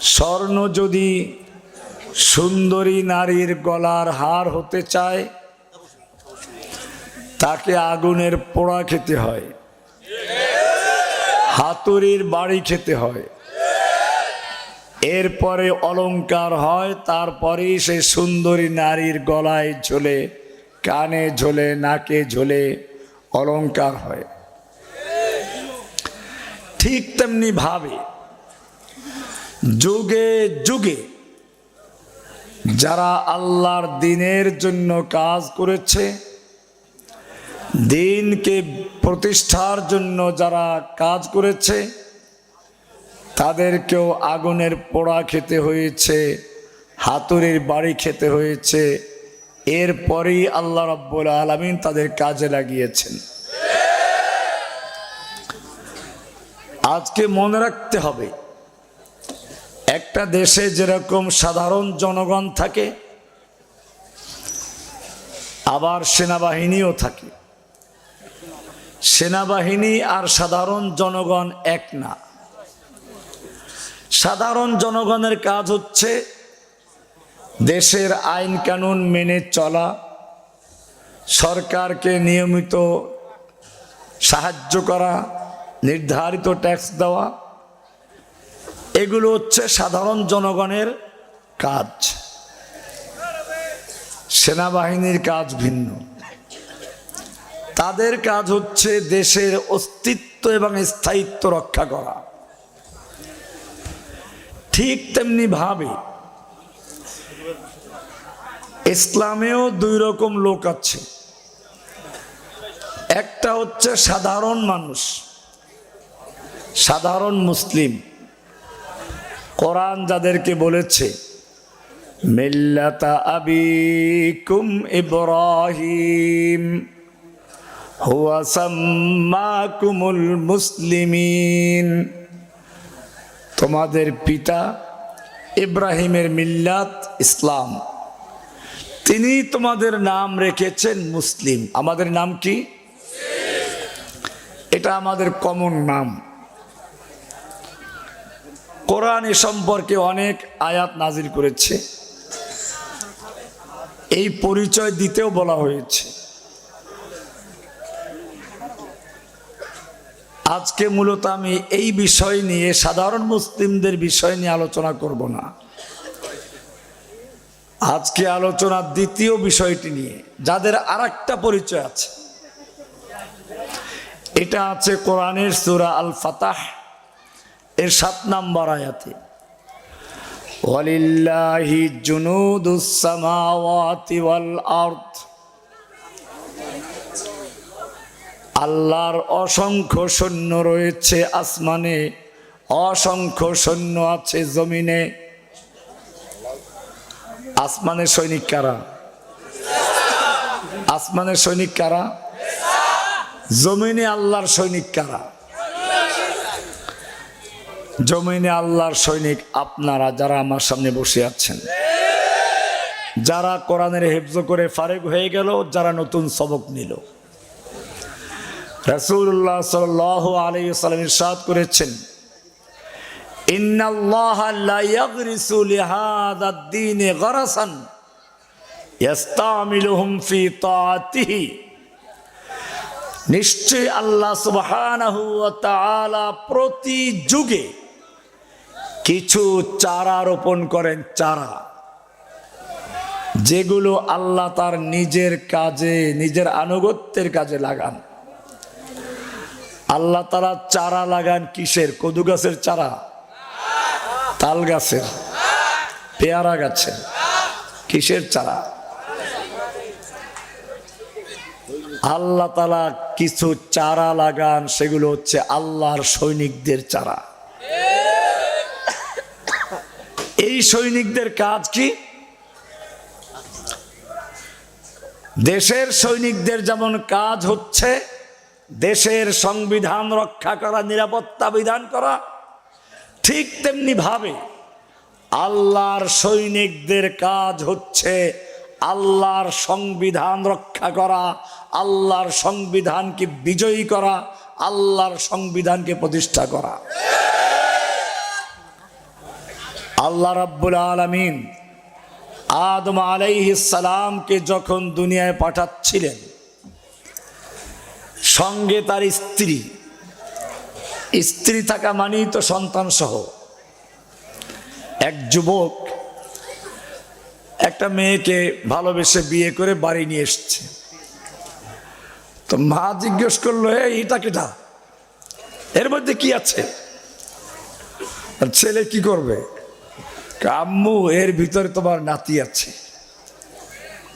স্বর্ণ যদি সুন্দরী নারীর গলার হার হতে চায়, তাকে আগুনের পোড়া খেতে হয়। হাতুড়ির বাড়ি খেতে হয়। এরপরে অলংকার হয়, তারপরেই সে সুন্দরী নারীর গলায় ঝোলে, কানে ঝোলে, নাকে ঝোলে, অলংকার হয়। ঠিক তেমনি ভাবে যুগে যুগে যারা আল্লাহর দিনের জন্য কাজ করেছে, দিনকে প্রতিষ্ঠার জন্য যারা কাজ করেছে, তাদেরকেও আগুনের পোড়া খেতে হয়েছে, হাতুড়ির বাড়ি খেতে হয়েছে। এরপরেই আল্লাহ রব্বুল আলমিন তাদের কাজে লাগিয়েছেন। আজকে মনে রাখতে হবে একটা দেশে যেরকম সাধারণ জনগণ থাকে, আবার সেনাবাহিনীও থাকে। সেনাবাহিনী আর সাধারণ জনগণ এক না। সাধারণ জনগণের কাজ হচ্ছে দেশের আইন কানুন মেনে চলা, সরকারকে নিয়মিত সাহায্য করা, নির্ধারিত ট্যাক্স দেওয়া এগুলো হচ্ছে সাধারণ জনগণের কাজ। সেনাবাহিনীর কাজ ভিন্ন। তাদের কাজ হচ্ছে দেশের অস্তিত্ব এবং স্থায়িত্ব রক্ষা করা। ঠিক তেমনি ভাবে ইসলামেও দুই রকম লোক আছে। একটা হচ্ছে সাধারণ মানুষ, সাধারণ মুসলিম। কোরআন যাদেরকে বলেছে, মিল্লাতা আবিকুম তোমাদের পিতা ইব্রাহিমের মিল্লাত ইসলাম। তিনি তোমাদের নাম রেখেছেন মুসলিম। আমাদের নাম কি? এটা আমাদের কমন নাম। কোরআন এ সম্পর্কে অনেক আয়াত নাজির করেছে। এই পরিচয় দিতেও বলা হয়েছে। আজকে মূলত আমি এই বিষয় নিয়ে, সাধারণ মুসলিমদের বিষয় নিয়ে আলোচনা করব না। আজকে আলোচনার দ্বিতীয় বিষয়টি নিয়ে, যাদের আর পরিচয় আছে। এটা আছে কোরআনের সুরা আল ফাতাহ এর সাত নাম্বার আয়াতে, ওয়ালিল্লাহি জুনুদুস সামাওয়াতি ওয়াল আরদ আল্লাহর অসংখ্য সৈন্য রয়েছে আসমানে, অসংখ্য সৈন্য আছে জমিনে। আসমানের সৈনিক কারা? আসমানের সৈনিক কারা? জমিনে আল্লাহর সৈনিক কারা? জমিনে আল্লাহর সৈনিক আপনারা যারা আমার সামনে বসে আছেন। যারা কোরআনের হেফজ করে ফারেক হয়ে গেল, যারা নতুন সবক নিল। রসুল্লাহ সাল আলী সাল্লাম ইরশাদ করেছেন নিশ্চয় আল্লাহ তাআলা প্রতি যুগে কিছু চারা রোপণ করেন, চারা। যেগুলো আল্লাহ তার নিজের কাজে, নিজের আনুগত্যের কাজে লাগান। আল্লাহ তারা চারা লাগান কিসের? কদু গাছের চারা? তাল গাছের। পেয়ারা গাছের। কিসের চারা? আল্লাহ তালা কিছু চারা লাগান, সেগুলো হচ্ছে আল্লাহর সৈনিকদের চারা এই সৈনিকদের কাজ কি? দেশের সৈনিকদের যেমন কাজ হচ্ছে, দেশের সংবিধান রক্ষা করা, নিরাপত্তা বিধান করা, ঠিক তেমনি ভাবে আল্লাহর সৈনিকদের কাজ হচ্ছে আল্লাহর সংবিধান রক্ষা করা, আল্লাহর সংবিধানকে বিজয়ী করা, আল্লাহর সংবিধানকে প্রতিষ্ঠা করা। আল্লাহ রাব্বুল আলামিন আদম সালামকে যখন দুনিয়ায় পাঠাচ্ছিলেন সঙ্গে তার স্ত্রী স্ত্রী থাকা মানেই তো সন্তান সহ এক যুবক একটা মেয়েকে ভালোবেসে বিয়ে করে বাড়ি নিয়ে এসছে। তো মা জিজ্ঞেস করল "এই, এটা কেটা? এর মধ্যে কি আছে? ছেলে কি করবে? আম্মু এর ভিতরে তোমার নাতি আছে।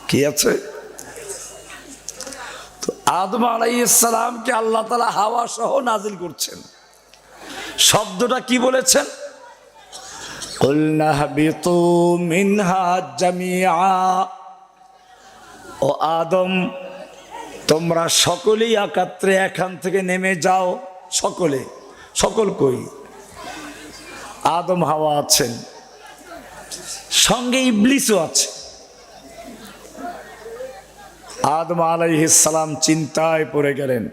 কি আছে? তো আদম আলাইসালামকে আল্লাহ তালা হাওয়া সহ নাজিল করছেন। শব্দটা কি বলেছেন? ও আদম, তোমরা সকলেই একাত্রে এখান থেকে নেমে যাও। সকলে। সকল কই? আদম, হাওয়া আছেন। সঙ্গে ইবলিসও আছে। আদম আলাইহিসালাম চিন্তায় পড়ে গেলেন।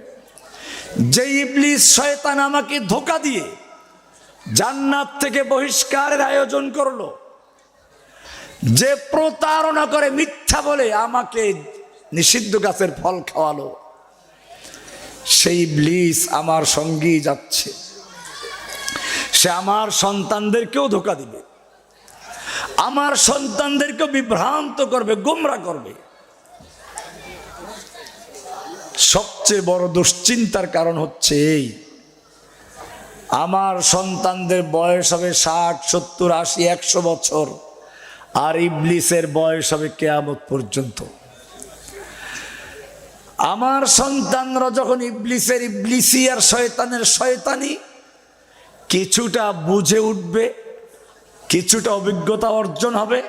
যে ইবলিস শয়তান আমাকে ধোকা দিয়ে জান্নাত থেকে বহিষ্কারের আয়োজন করল, যে প্রতারণা করে মিথ্যা বলে আমাকে নিষিদ্ধ গাছের ফল খাওয়ালো, সেই ব্লিস আমার সঙ্গেই যাচ্ছে। সে আমার সন্তানদেরকেও ধোকা দিবে। আমার সন্তানদেরকে বিভ্রান্ত করবে, গোমরা করবে। সবচেয়ে বড় দুশ্চিন্তার কারণ হচ্ছে এই। আমার সন্তানদের বয়স হবে ষাট, সত্তর, আশি, একশো বছর, আর ইবলিসের বয়স হবে কেয়ামত পর্যন্ত। আমার সন্তানরা যখন ইবলিসের ইবলিসি আর শয়তানের শয়তানি, কিছুটা বুঝে উঠবে কিছুটা অভিজ্ঞতা অর্জন হবে,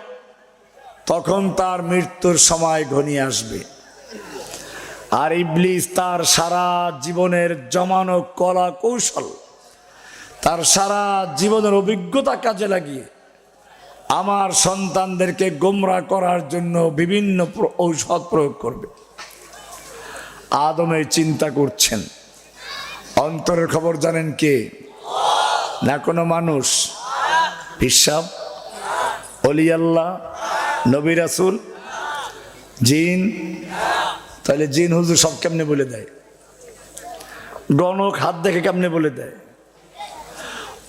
তখন তার মৃত্যুর সময় ঘনিয়ে আসবে। আর ইবলিস তার সারা জীবনের জমানো কলা কৌশল, তার সারা জীবনের অভিজ্ঞতা কাজে লাগিয়ে, আমার সন্তানদেরকে গোমরা করার জন্য বিভিন্ন ঔষধ প্রয়োগ করবে। আদমে চিন্তা করছেন, অন্তরের খবর জানেন কে? না কোনো মানুষ। হিসাব, অলি আল্লাহ, নবী রাসুল, জিন তাহলে জিন হুজুর সব কেমনে বলে দেয়? গণক হাত দেখে কেমনে বলে দেয়?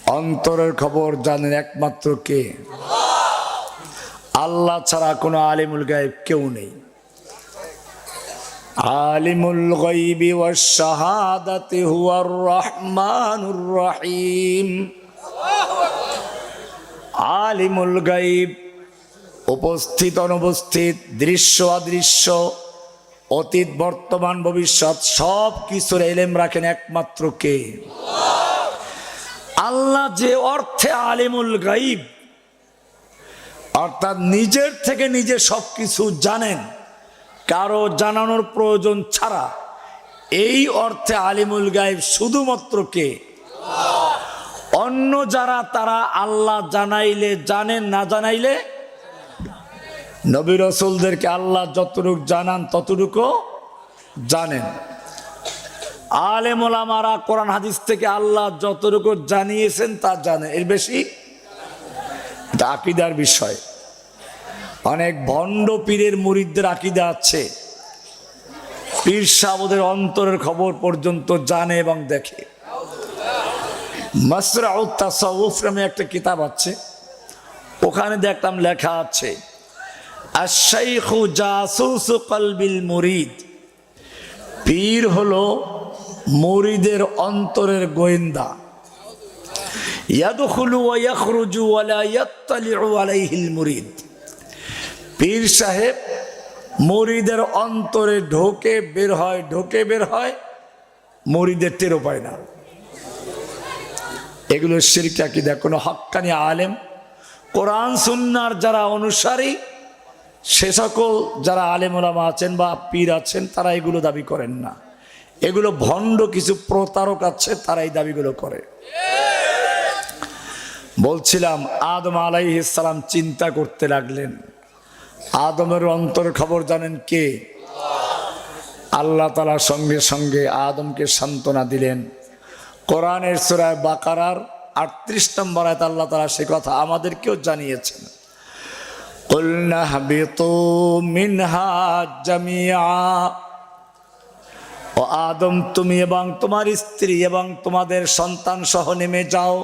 অন্তরের খবর জানেন একমাত্র কে? আল্লাহ ছাড়া কোনো আলিমুল গায়েব কেউ নেই। আলিমুল গাইবি ওয়াশ-শাহাদাতি হুয়ার রহমানুর রহিম। আলিমুল গাইব উপস্থিত অনুপস্থিত দৃশ্য অদৃশ্য অতীত বর্তমান ভবিষ্যৎ সব কিছুর এলেম রাখেন একমাত্র কে? আল্লাহ যে অর্থে আলিমুল গাইব অর্থাৎ নিজের থেকে নিজে সব কিছু জানেন কারও জানানোর প্রয়োজন ছাড়া এই অর্থে আলিমুল গাইব শুধুমাত্র কে? অন্য যারা তারা আল্লাহ জানাইলে জানেন না জানাইলে? নবী রসুলদেরকে আল্লাহ যতটুকু জানান ততটুকু জানেন। আলেমোলামারা কোরআন হাদিস থেকে আল্লাহ যতটুকু জানিয়েছেন তা জানে। এর বেশি আকিদার বিষয়। অনেক ভণ্ড পীরের মুরিদদের আকিদা আছে। পীর সাবদের অন্তরের খবর পর্যন্ত জানে এবং দেখে। মাসরাউত তাসাউফ নামে একটা কিতাব আছে। ওখানে দেখলাম লেখা আছে মুরিদ। পীর হলো মুরিদের অন্তরের গোয়েন্দা। পীর সাহেব মুরিদের অন্তরে ঢোকে বের হয়, ঢোকে বের হয়, মুরিদের টেরো পায় না। এগুলো কি দেখ কোনো হক্কানি আলেম, কোরআন, সুন্নার যারা অনুসারী, সে সকল যারা আলেম ওলামা আছেন বা পীর আছেন, তারা এগুলো দাবি করেন না। এগুলো ভণ্ড কিছু প্রতারক আছে, তারা এই দাবিগুলো করে। বলছিলাম, আদম আলাইহিসালাম চিন্তা করতে লাগলেন। আদমের অন্তর খবর জানেন কে? আল্লাহ তালার সঙ্গে সঙ্গে আদমকে সান্ত্বনা দিলেন। কোরআনের সুরায় বাকারার আটত্রিশ নম্বর আয় আল্লাহ তালা সে কথা আমাদেরকেও জানিয়েছেন। ও আদম, তুমি এবং তোমার স্ত্রী এবং তোমাদের সন্তান সহ নেমে যাও।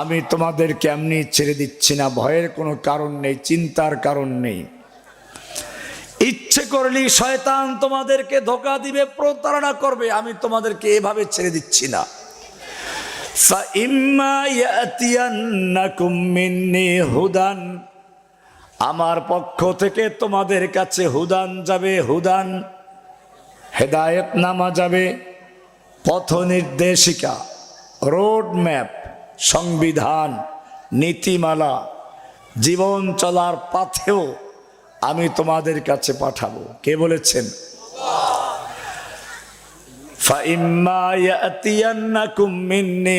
আমি তোমাদেরকে এমনি ছেড়ে দিচ্ছি না, ভয়ের কোনো কারণ নেই, চিন্তার কারণ নেই। ইচ্ছে করলি শয়তান তোমাদেরকে ধোকা দিবে, প্রতারণা করবে, আমি তোমাদেরকে এভাবে ছেড়ে দিচ্ছি না। হুদান, আমার পক্ষ থেকে তোমাদের কাছে হুদান যাবে, হুদান হেদায়ত নামা যাবে, পথ নির্দেশিকা, রোড ম্যাপ, সংবিধান, নীতিমালা, জীবন চলার পাথেও আমি তোমাদের কাছে পাঠাবো। কে বলেছেন?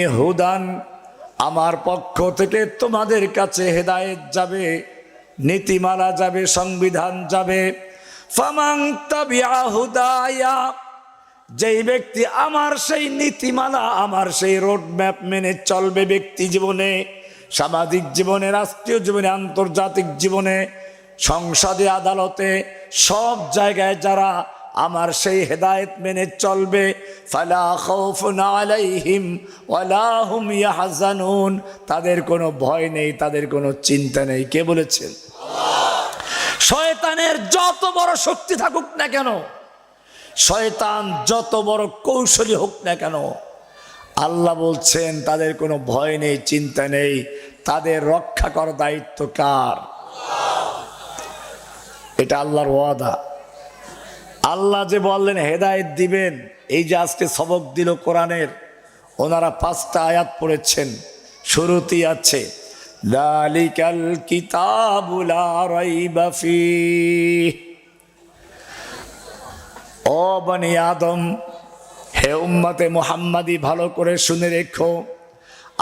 হুদান। আমার পক্ষ থেকে তোমাদের কাছে হেদায়েত যাবে, নীতিমালা যাবে, সংবিধান যাবে। যেই ব্যক্তি আমার সেই নীতিমালা, আমার সেই রোড ম্যাপ মেনে চলবে ব্যক্তি জীবনে, সামাজিক জীবনে, রাষ্ট্রীয় জীবনে, আন্তর্জাতিক জীবনে সংসদে আদালতে সব জায়গায় যারা আমার সেই হেদায়েত মেনে চলবে তাদের কোনো ভয় নেই, তাদের কোনো চিন্তা নেই। কে বলেছেন? শয়তানের যত বড় শক্তি থাকুক না কেন, শয়তান যত বড় কৌশলী হোক না কেন, আল্লাহ বলছেন, তাদের কোনো ভয় নেই, চিন্তা নেই। তাদের রক্ষা করার দায়িত্ব কার? এটা আল্লাহর ওয়াদা। আল্লাহ যে বললেন, হেদায়েত দিবেন, এই যে আজকে সবক দিল কোরআনের, ওনারা পাঁচটা আয়াত পড়েছেন, শুরুতেই আছে কিতাবুলা আদম, হে উম্মতে মোহাম্মদি, ভালো করে শুনে রেখো,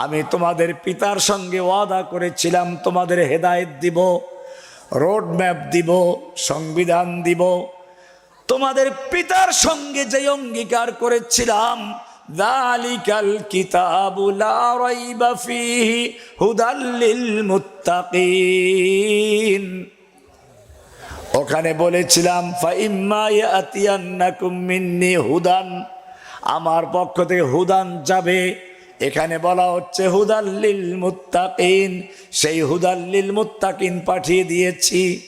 আমি তোমাদের পিতার সঙ্গে ওয়াদা করেছিলাম, তোমাদের হেদায়েত দিব। রোড ম্যাপ দিব, সংবিধান দিব। তোমাদের পিতার সঙ্গে যে অঙ্গীকার করেছিলাম কিতাবুলা ওখানে বলেছিলাম, ফাইম্মা হুদান, আমার পক্ষ থেকে হুদান যাবে এখানে বলা হচ্ছে, হুদাল্লিল মুত্তাকিন। সেই হুদাল্লিল মুত্তাকিন পাঠিয়ে দিয়েছি।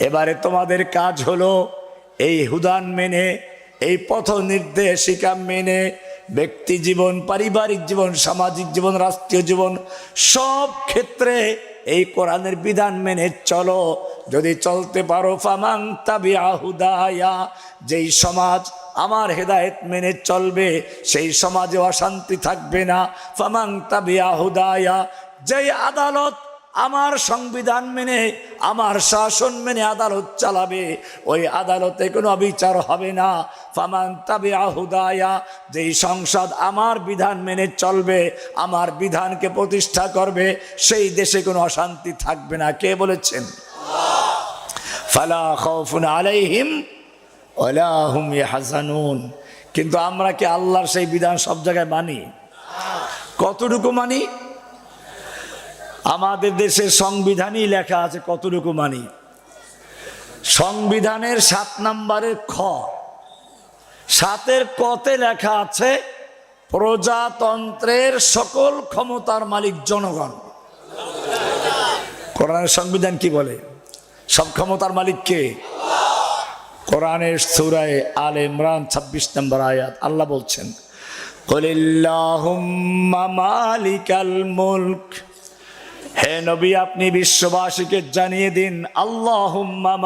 এবারে তোমাদের কাজ হলো এই হুদান মেনে, এই পথ নির্দেশিকা মেনে ব্যক্তি জীবন, পারিবারিক জীবন, সামাজিক জীবন, রাষ্ট্রীয় জীবন সব ক্ষেত্রে এই কোরআনের বিধান মেনে চলো। যদি চলতে পারো ফামাং তাবিয়া হুদায়া, যেই সমাজ আমার হেদায়েত মেনে চলবে সেই সমাজে অশান্তি থাকবে না। ফামাং তাবিয়া হুদায়া যেই আদালত আমার সংবিধান মেনে আমার শাসন মেনে আদালত চালাবে ওই আদালতে কোনো অবিচার হবে না। ফামান তাবে আহুদায়া যেই সংসদ আমার বিধান মেনে চলবে আমার বিধানকে প্রতিষ্ঠা করবে সেই দেশে কোনো অশান্তি থাকবে না। কে বলেছেন? ফালা খৌফুন আলাইহিম ওলা হুম হাসানুন কিন্তু আমরা কি আল্লাহর সেই বিধান সব জায়গায় মানি? কতটুকু মানি? আমাদের দেশের সংবিধানই লেখা আছে কতটুকু মানি? সংবিধানের সাত নম্বরের খ। সাতের কতে লেখা আছে, প্রজাতন্ত্রের সকল ক্ষমতার মালিক জনগণ। কোরআনের সংবিধান কি বলে? সব ক্ষমতার মালিক কে? কোরআনের সুরায় আল ইমরান ছাব্বিশ নম্বর আয়াত, আল্লাহ বলছেন মালিকাল মুলক। হে নবী, আপনি বিশ্ববাসীকে জানিয়ে দিন আল্লাহ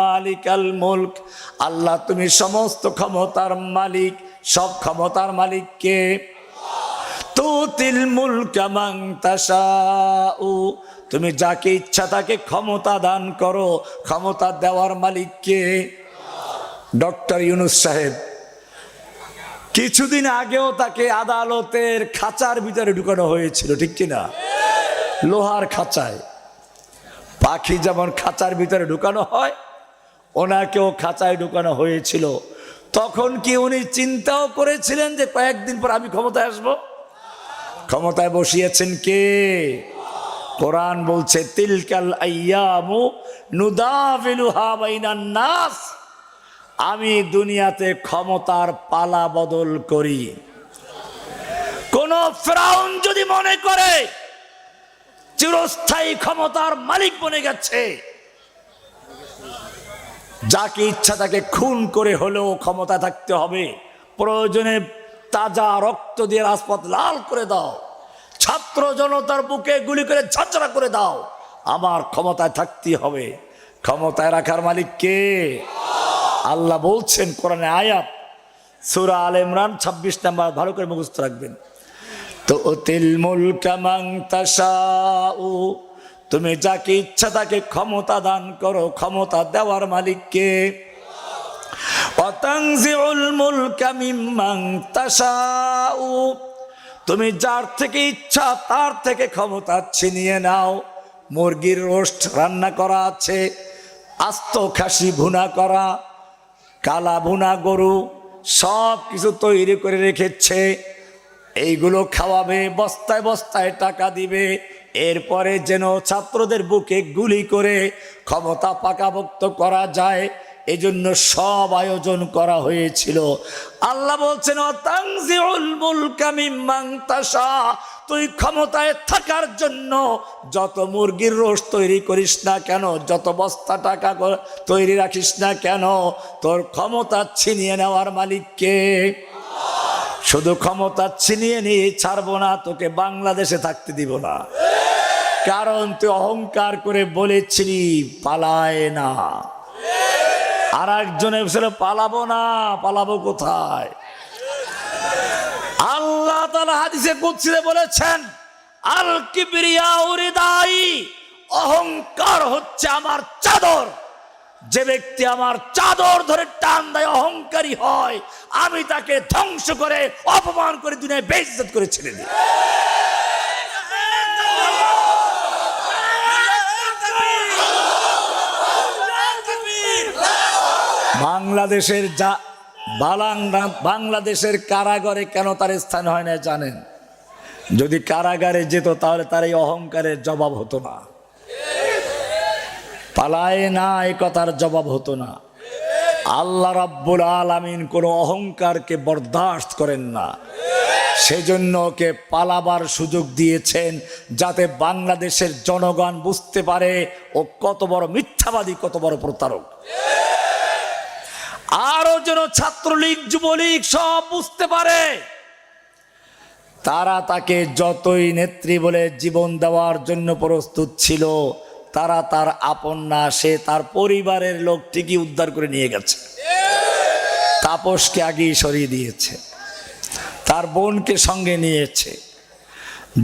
মালিকাল মুলক। আল্লাহ, তুমি সমস্ত ক্ষমতার মালিক, সব ক্ষমতার মালিক কে? তুতিল মুলকা মান তাশাউ। তুমি যাকে ইচ্ছা তাকে ক্ষমতা দান করো, ক্ষমতা দেওয়ার মালিক কে? ডক্টর ইউনুস সাহেব, কিছুদিন আগেও তাকে আদালতের খাঁচার ভিতরে ঢুকানো হয়েছিল, ঠিক কিনা? লোহার খাঁচায়। পাখি যেমন খাঁচার ভিতরে ঢুকানো হয়, ওনাকেও খাঁচায় ঢুকানো হয়েছিল। তখন কি উনি চিন্তাও করেছিলেন যে কয়েকদিন পর আমি ক্ষমতায় আসব? ক্ষমতায় বসিয়েছেন কে? কোরআন বলছে, তিলকাল আইয়ামু নুদাফিলুহা বাইনান নাস। আমি দুনিয়াতে ক্ষমতার পালা বদল করি। কোন ফ্রাউন যদি মনে করে, চিরস্থায়ী ক্ষমতার মালিক বনে গেছে, যাকে ইচ্ছা তাকে খুন করে হলেও ক্ষমতা থাকতে হবে। প্রয়োজনে তাজা রক্ত দিয়ে রাজপথ লাল করে দাও। ছাত্র জনতার বুকে গুলি করে ঝাঁচড়া করে দাও। আমার ক্ষমতায় থাকতে হবে। ক্ষমতায় রাখার মালিক কে? আল্লাহ বলছেন কোরআনে আয়াত, সুরা আল ইমরান, ছাব্বিশ নাম্বার, ভালো করে মুখস্থ রাখবেন। তো তিল মুলকা মাং তাশাউ, তুমি যাকে ইচ্ছা তাকে ক্ষমতা দান করো, ক্ষমতা দেওয়ার মালিককে। তাশাউ, তুমি যার থেকে ইচ্ছা তার থেকে ক্ষমতা ছিনিয়ে নাও। মুরগির রোস্ট রান্না করা আছে, আস্ত খাসি ভুনা করা কালা ভুনা গরু সব কিছু তৈরি করে রেখেছে। এইগুলো খাওয়াবে, বস্তায় বস্তায় টাকা দিবে। এরপরে যেন ছাত্রদের বুকে গুলি করে ক্ষমতা পাকাভুক্ত করা যায়। এজন্য সব আয়োজন করা হয়েছিল। আল্লাহ বলছেন তুই ক্ষমতায় থাকার জন্য যত মুরগির রোষ তৈরি করিস না কেন, যত বস্তা টাকা তৈরি রাখিস না কেন, তোর ক্ষমতা ছিনিয়ে নেওয়ার মালিককে। শুধু ক্ষমতা ছিনিয়ে নিয়ে ছাড়বো না, তোকে বাংলাদেশে থাকতে দিব না। কারণ তুই অহংকার করে বলেছিলি, পালায় না। আর একজনে ছিল পালাবো না, পালাবো কোথায়? আল্লাহ হাদিসে কুৎসিতে বলেছেন, আল অহংকার হচ্ছে আমার চাদর। যে ব্যক্তি আমার চাদর ধরে টান দেয়, অহংকারী হয়, আমি তাকে ধ্বংস করে, অপমান করে দুনিয়ায় বেইজ্জত করে ছেড়ে দিই। বাংলাদেশের যা বাংলাদেশের কারাগারে কেন তার স্থান হয় না জানেন? যদি কারাগারে যেত তাহলে তার এই অহংকারের জবাব হতো না। পালায় না এ কথার জবাব হতো না। আল্লাহ রাব্বুল আলামিন কোনো অহংকারকে বরদাস্ত করেন না। সেজন্য ওকে পালাবার সুযোগ দিয়েছেন যাতে বাংলাদেশের জনগণ বুঝতে পারে ও কত বড় মিথ্যাবাদী, কত বড় প্রতারক। আরও যেন ছাত্রলীগ, যুবলীগ সব বুঝতে পারে। তারা তাকে যতই নেত্রী বলে জীবন দেওয়ার জন্য প্রস্তুত ছিল, তারা তার আপন না, সে তার পরিবারের লোক ঠিকই উদ্ধার করে নিয়ে গেছে। তাপসকে আগেই সরিয়ে দিয়েছে। তার বোনকে সঙ্গে নিয়েছে।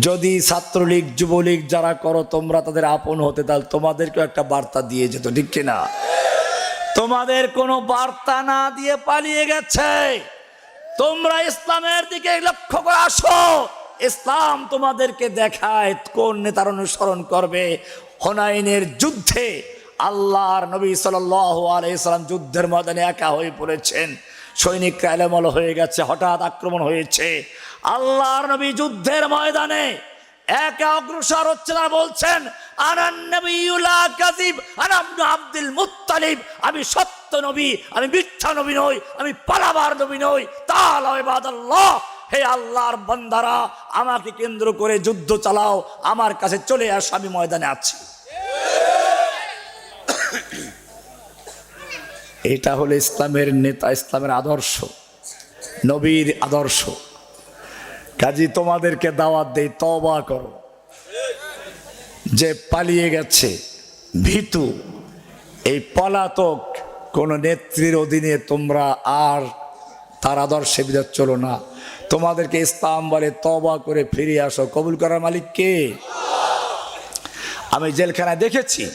যদি ছাত্রলীগ, যুবলীগ যারা করো, তোমরা তাদের আপন হতে, তাহলে তোমাদেরকেও একটা বার্তা দিয়ে যেত, ঠিক কিনা? তোমাদের কোনো বার্তা না দিয়ে পালিয়ে গেছে। তোমরা ইসলামের দিকে লক্ষ্য করে আসো। ইসলাম তোমাদেরকে দেখায় কোন নেতার অনুসরণ করবে। হোনাইনের যুদ্ধে আল্লাহর নবী সাল আলাইসালাম যুদ্ধের ময়দানে একা হয়ে পড়েছেন। সৈনিকরা এলোমেলো হয়ে গেছে, হঠাৎ আক্রমণ হয়েছে। আল্লাহর নবী যুদ্ধের ময়দানে একা অগ্রসর হচ্ছে তারা বলছেন আব্দুল মুত্তালিব, আমি সত্য নবী, আমি মিথ্যা নবী নই, আমি পালাবার নবী নই ইবাদাল্লাহ, হে আল্লাহর বান্দারা, আমাকে কেন্দ্র করে যুদ্ধ চালাও, আমার কাছে চলে আস, আমি ময়দানে আছি। এটা হলো ইসলামের নেতা, ইসলামের আদর্শ, নবীর আদর্শ। কাজী তোমাদেরকে দাওয়াত দেই তবা করো। যে পালিয়ে গেছে, ভীতু, এই পলাতক কোন নেত্রীর অধীনে তোমরা আর তার আদর্শে বিদার চলো না। তোমাদেরকে ইসলাম বলে তবা করে ফিরে আসো। কবুল করার মালিক কে? আমি জেলখানায় দেখেছি।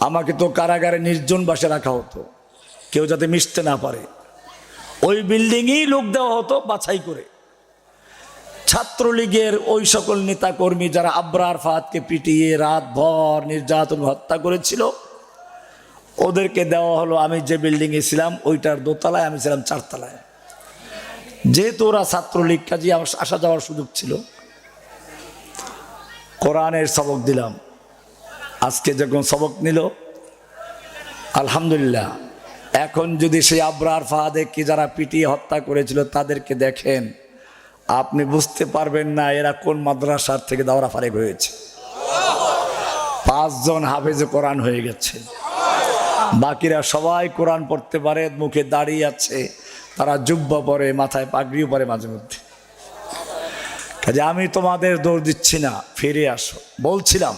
আমাকে তো কারাগারে নির্জন বাসে রাখা হতো। কেউ যাতে মিশতে না পারে। ওই বিল্ডিংয়েই লোক দেওয়া হতো বাছাই করে। ছাত্রলীগের ওই সকল নেতাকর্মী যারা আবরার ফাহাদকে পিটিয়ে রাত ভর নির্যাতন হত্যা করেছিল, ওদেরকে দেওয়া হলো, আমি যে বিল্ডিংয়ে ছিলাম, ওইটার দোতলায়, আমি ছিলাম চারতলায়। যেহেতু ওরা ছাত্রলীগ কাজী আমার আসা যাওয়ার সুযোগ ছিল, কোরআনের সবক দিলাম। আজকে যখন সবক নিল, আলহামদুলিল্লাহ। এখন যদি সেই আবরার ফাহাদেরকে যারা পিটিয়ে হত্যা করেছিল, তাদেরকে দেখেন আপনি বুঝতে পারবেন না এরা কোন মাদ্রাসার থেকে দাওরা ফারেক হয়েছে। পাঁচজন হাফেজে কোরআন হয়ে গেছে। বাকিরা সবাই কোরআন পড়তে পারে, মুখে দাঁড়িয়ে আছে, তারা জুব্বা পরে, মাথায় পাগড়িও পরে মাঝে মধ্যে। কাজে আমি তোমাদের দৌড় দিচ্ছি না, ফিরে আসো। বলছিলাম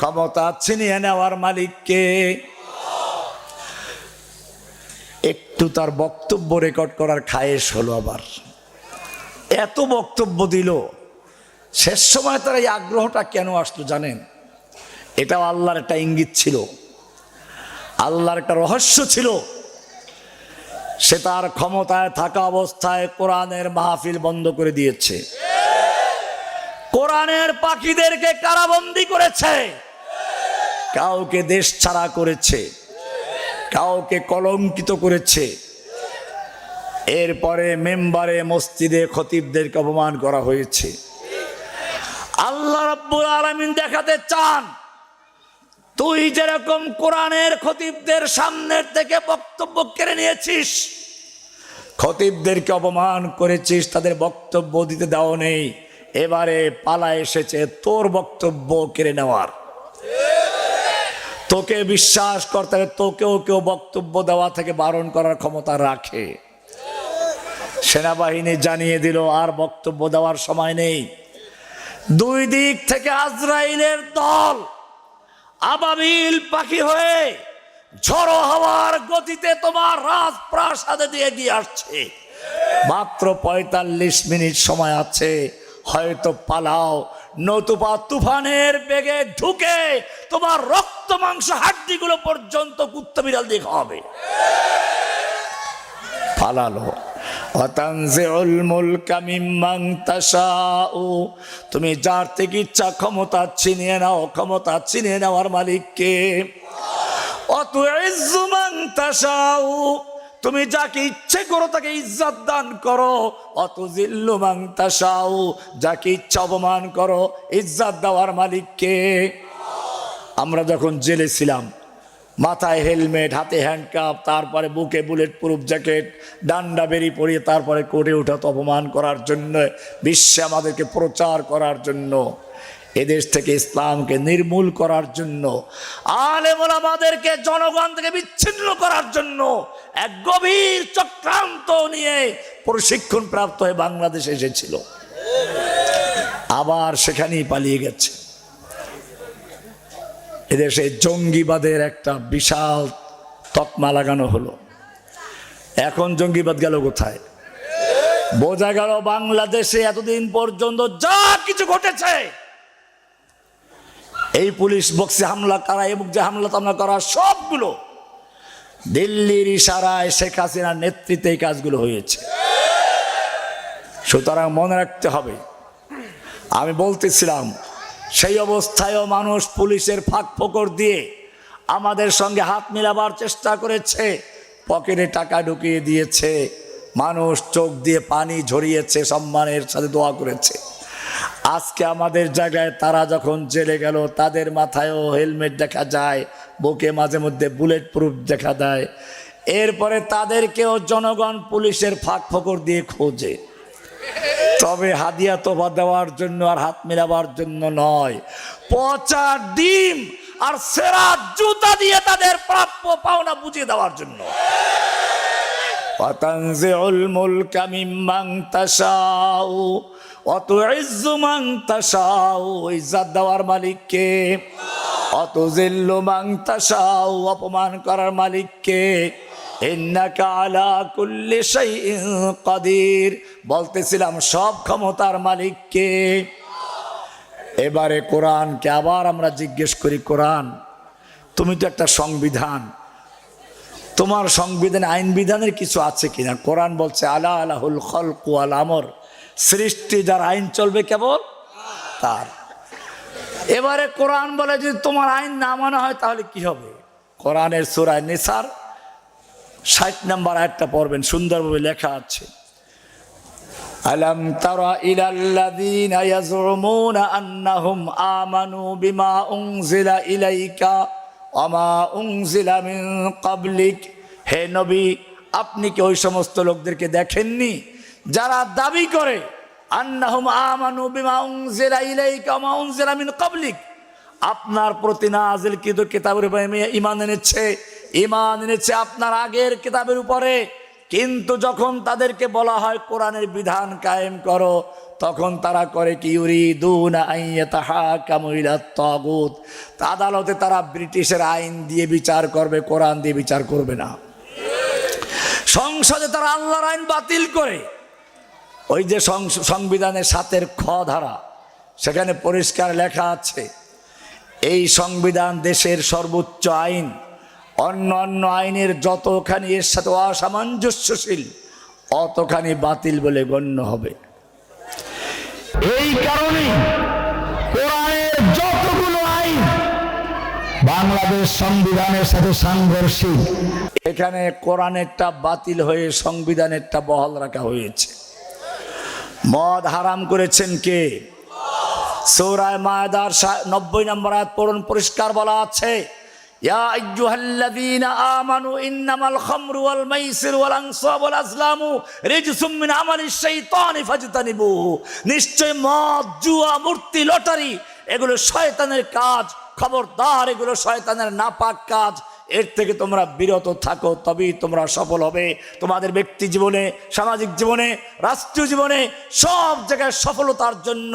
ক্ষমতা ছিনিয়ে নেওয়ার মালিককে একটু তার বক্তব্য রেকর্ড করার খায়েশ হলো আবার। এত বক্তব্য দিল। শেষ সময় তার এই আগ্রহটা কেন আসলো জানেন? এটাও আল্লাহর একটা ইঙ্গিত ছিল। আল্লাহর একটা রহস্য ছিল। সে তার ক্ষমতায় থাকা অবস্থায় কোরআনের মাহফিল বন্ধ করে দিয়েছে। কোরআনের পাখিদেরকে কারাবন্দি করেছে। কাউকে দেশ ছাড়া করেছে। কাউকে কলঙ্কিত করেছে। এরপরে মেম্বারে মসজিদে খতিবদেরকে অপমান করা হয়েছে। আল্লাহ রাব্বুল আলামিন দেখাতে চান, তুই যেরকম কোরআনের খতিবদের সামনের থেকে বক্তব্য কেড়ে নিয়েছিস, খতিবদেরকে অপমান করেছিস, তাদের বক্তব্য দিতে দাও নেই, এবারে পালা এসেছে তোর বক্তব্য কেড়ে নেওয়ার। তোকে বিশ্বাস করতে তোকেও কেউ বক্তব্য দেওয়া থেকে বারণ করার ক্ষমতা রাখে। সেনাবাহিনী জানিয়ে দিল, আর বক্তব্য দেওয়ার সময় নেই। দুই দিক থেকে আজরাইলের দল আবাবিল পাখি হয়ে ঝড়ো হওয়ার গতিতে তোমার রাজপ্রাসাদে দিয়ে এগিয়ে আসছে। মাত্র পঁয়তাল্লিশ মিনিট সময় আছে, হয়তো পালাও নতুবা তুফানের বেগে ঢুকে তোমার রক্ত, মাংস, হাড্ডিগুলো পর্যন্ত কুত্তা বিড়াল দিয়ে খাওয়াবে। তাশাউ। তুমি যার থেকে ইচ্ছা ক্ষমতা ছিনিয়ে নাও, ক্ষমতা ছিনিয়ে নেওয়ার মালিককে। অত তুমি যাকে ইচ্ছে করো তাকে ইজ্জত দান করো। অত জিল্লু তাশাউ, যাকে ইচ্ছা অপমান করো, ইজ্জত দেওয়ার মালিককে আমরা যখন জেলে ছিলাম, মাথায় হেলমেট, হাতে হ্যান্ডকাপ তারপরে বুকে বুলেট প্রুফ জ্যাকেট ডান্ডা বেরি পরিয়ে তারপরে কোর্টে উঠাত অপমান করার জন্য, বিশ্বে আমাদেরকে প্রচার করার জন্য এদেশ থেকে ইসলামকে নির্মূল করার জন্য আলেমুল আমাদেরকে জনগণ থেকে বিচ্ছিন্ন করার জন্য এক গভীর চক্রান্ত নিয়ে প্রশিক্ষণ প্রাপ্ত হয়ে বাংলাদেশে এসেছিল। আবার সেখানেই পালিয়ে গেছে। এদেশে জঙ্গিবাদের একটা বিশাল তকমা লাগানো হলো। এখন জঙ্গিবাদ গেল কোথায়? বোঝা গেল বাংলাদেশে এতদিন পর্যন্ত যা কিছু ঘটেছে এই পুলিশ বক্সে হামলা করা এবং যে হামলা তামলা করা, সবগুলো দিল্লির ইশারায় শেখ হাসিনার নেতৃত্বে এই কাজগুলো হয়েছে। সুতরাং মনে রাখতে হবে, আমি বলতেছিলাম, সেই অবস্থায়ও মানুষ পুলিশের ফাঁক ফোকর দিয়ে আমাদের সঙ্গে হাত মিলাবার চেষ্টা করেছে, পকেটে টাকা ঢুকিয়ে দিয়েছে, মানুষ চোখ দিয়ে পানি ঝরিয়েছে, সম্মানের সাথে দোয়া করেছে। আজকে আমাদের জায়গায় তারা যখন জেলে গেল, তাদের মাথায়ও হেলমেট দেখা যায়, বুকে মাঝে মধ্যে বুলেট প্রুফ দেখা দেয়। এরপরে তাদেরকেও জনগণ পুলিশের ফাঁক ফোকর দিয়ে খোঁজে। তবে হাদিয়া তোফা দেওয়ার জন্য আর হাত মেলাবার জন্য নয়। পচা ডিম আর সেরা জুতা দিয়ে তাদের প্রাপ্য পাওনা বুঝিয়ে দেওয়ার জন্য। পতঞ্জিউল মুলকা মিম্মান তাশাউ। অত ইজ্জু মান তাশাউ, ইজ্জত দেওয়ার মালিককে অত জিল্লু মান তাশাউ, অপমান করার মালিককে বলতেছিলাম, সব ক্ষমতার মালিককে এবারে কোরআনকে আবার আমরা জিজ্ঞেস করি, কোরআন, তুমি তো একটা সংবিধান। তোমার সংবিধানে আইন বিধানের কিছু আছে কিনা? কোরআন বলছে, আলা আলাহুল খলকু আল আমর। সৃষ্টি, যার আইন চলবে কেবল তার। এবারে কোরআন বলে যদি তোমার আইন না মানা হয়, তাহলে কি হবে? কোরআনের সুরায় নিসার, ষাট নাম্বার আয়াতটা পড়বেন, সুন্দরভাবে লেখা আছে। আলম তারা ইলাল্লাযীনা ইয়াজুমুনা আন্নাহুম আমানু বিমা উনজিলা ইলাইকা ওমা উনজিলা মিন ক্বাবলিক। হে নবী, আপনি কি ওই সমস্ত লোকদেরকে দেখেননি? যারা দাবি করে, আন্নাহুম আমানু বিমা উনজিলা ইলাইকা ওমা উনজিলা মিন আপনার প্রতি নাজিল কিন্তু কিতাবের উপরে ইমান এনেছে ইমান এনেছে আপনার আগের কিতাবের উপরে। কিন্তু যখন তাদেরকে বলা হয় কোরআনের বিধান কায়েম করো, তখন তারা করে কি? তাগুত আদালতে তারা ব্রিটিশের আইন দিয়ে বিচার করবে, কোরআন দিয়ে বিচার করবে না। সংসদে তারা আল্লাহর আইন বাতিল করে ওই যে সংবিধানের সাতের খ ধারা সেখানে পরিষ্কার লেখা আছে এই সংবিধান দেশের সর্বোচ্চ আইন অন্য অন্য আইনের যতখানি এর সাথে অসামঞ্জস্যশীল অতখানি বাতিল বলে গণ্য হবে। এই কারণে কোরআনের যতগুলো আইন বাংলাদেশ সংবিধানের সাথে সাংঘর্ষিক এখানে কোরআনেরটা বাতিল হয়ে সংবিধানেরটা বহাল রাখা হয়েছে। মদ হারাম করেছেন কে? সৌরায় মায়দার নব্বই নম্বর আয়াত পড়ুন, পরিষ্কার বলা আছে মদ, জুয়া, মূর্তি, লটারি, এগুলো শয়তানের কাজ, খবরদার, এগুলো শয়তানের নাপাক কাজ। এর থেকে তোমরা বিরত থাকো, তবেই তোমরা সফল হবে। তোমাদের ব্যক্তি জীবনে, সামাজিক জীবনে, রাষ্ট্রীয় জীবনে, সব জায়গায় সফলতার জন্য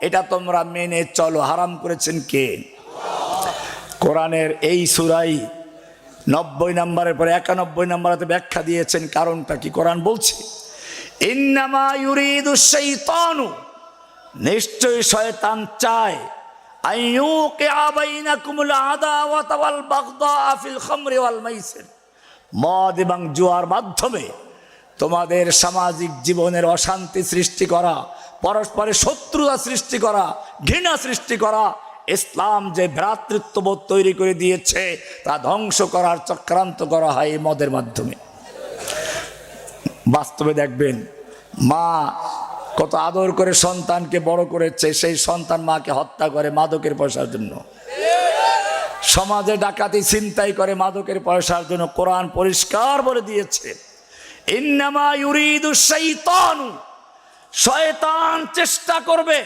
এটা তোমরা মেনে চলো। হারাম করেছেন কে? কোরআনের এই সুরাই নব্বই নম্বরের পরে একানব্বই নম্বরাতে ব্যাখ্যা দিয়েছেন, কারণটা কি কোরআন বলছে? ইন্নামা ইউরিদু শাইতানু, নিশ্চয়ই শয়তান চায় মদ এবং জুয়ার মাধ্যমে তোমাদের সামাজিক জীবনের অশান্তি সৃষ্টি করা, পরস্পরের শত্রুতা সৃষ্টি করা, ঘৃণা সৃষ্টি করা, ইসলাম যে ভ্রাতৃত্ববোধ তৈরি করে দিয়েছে, তা ধ্বংস করার চক্রান্ত করা হয় এই মদের মাধ্যমে। বাস্তবে দেখবেন মা কত আদর করে সন্তানকে বড় করেছে, সেই সন্তান মাকে হত্যা করে মাদকের পয়সার জন্য। সমাজে ডাকাতি চিন্তাই করে মাদকের পয়সার জন্য কোরআন পরিষ্কার বলে দিয়েছে। শয়তান চেষ্টা করবে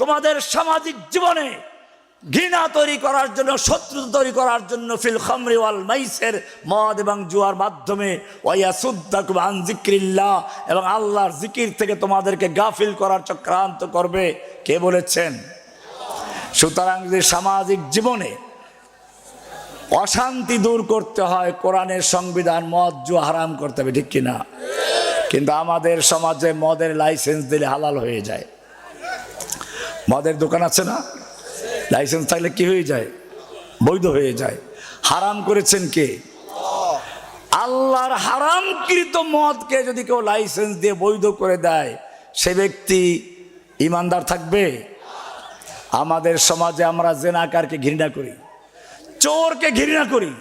তোমাদের সামাজিক জীবনে ঘৃণা তৈরি করার জন্য শত্রুতা তৈরি করার জন্য ফিল খামরি ওয়াল মাইসের মদ এবং জুয়ার মাধ্যমে ওয়া সুদ্দাকুম আন এবং আল্লাহর জিকির থেকে তোমাদেরকে গাফিল করার চক্রান্ত করবে। কে বলেছেন? সুতরাং যে সামাজিক জীবনে অশান্তি দূর করতে হয়, কোরআনের সংবিধান মদ, জুয়া হারাম করতে হবে, ঠিক কিনা? কিন্তু আমাদের সমাজে মদের লাইসেন্স দিলে হালাল হয়ে যায়। মদের দোকান আছে না? লাইসেন্স থাকলে কি হয়ে যায়? বৈধ হয়ে যায়। হারাম করেছেন কে? আল্লাহর হারামকৃত মদকে যদি কেউ লাইসেন্স দিয়ে বৈধ করে দেয়, সে ব্যক্তি ইমানদার থাকবে? আমাদের সমাজে আমরা জেনাকারকে ঘৃণা করি, চোরকে ঘৃণা করি,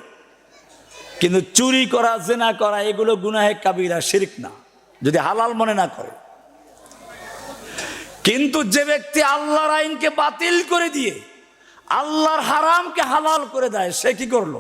কিন্তু চুরি করা, জেনা করা, এগুলো গুনাহে কাবিরা, শিরিক না। যদি হালাল মনে না করে। কিন্তু যে ব্যক্তি আল্লাহর আইনকে বাতিল করে দিয়ে আল্লাহর হারামকে হালাল করে দেয় সে কি করল?